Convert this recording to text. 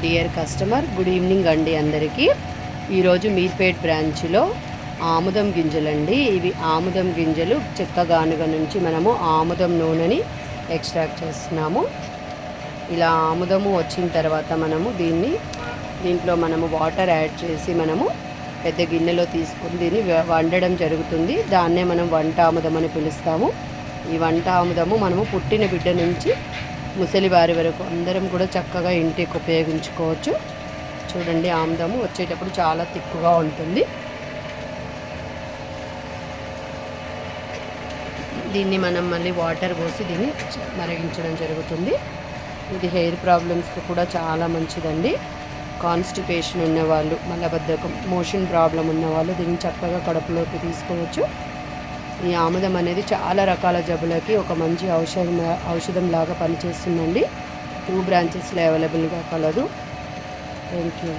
Dear customer good evening అండి అందరికీ. ఈరోజు మీర్పేట్ బ్రాంచ్లో ఆముదం గింజలండి. ఇవి ఆముదం గింజలు చెక్క గానుగ నుంచి మనము ఆముదం నూనెని ఎక్స్ట్రాక్ట్ చేస్తున్నాము. ఇలా ఆముదము వచ్చిన తర్వాత మనము దీన్ని దీంట్లో మనము వాటర్ యాడ్ చేసి మనము పెద్ద గిన్నెలో తీసుకుని దీన్ని వ- వండడం జరుగుతుంది. దాన్నే మనం వంట ఆముదం అని పిలుస్తాము. ఈ వంట ఆముదము మనము పుట్టిన బిడ్డ నుంచి ముసలి వారి వరకు అందరం కూడా చక్కగా ఇంటికి ఉపయోగించుకోవచ్చు. చూడండి ఆముదము వచ్చేటప్పుడు చాలా తిక్కుగా ఉంటుంది. దీన్ని మనం మళ్ళీ వాటర్ పోసి దీన్ని మరిగించడం జరుగుతుంది. ఇది హెయిర్ ప్రాబ్లమ్స్కి కూడా చాలా మంచిదండి. కాన్స్టిపేషన్ ఉన్నవాళ్ళు మలబద్ధకం మోషన్ ప్రాబ్లం ఉన్నవాళ్ళు దీన్ని చక్కగా కడుపులోకి తీసుకోవచ్చు. ఈ ఆముదం అనేది చాలా రకాల జబ్బులకి ఒక మంచి ఔషధం ఔషధం లాగా పనిచేస్తుందండి టూ బ్రాంచెస్లో అవైలబుల్గా కలదు. Thank you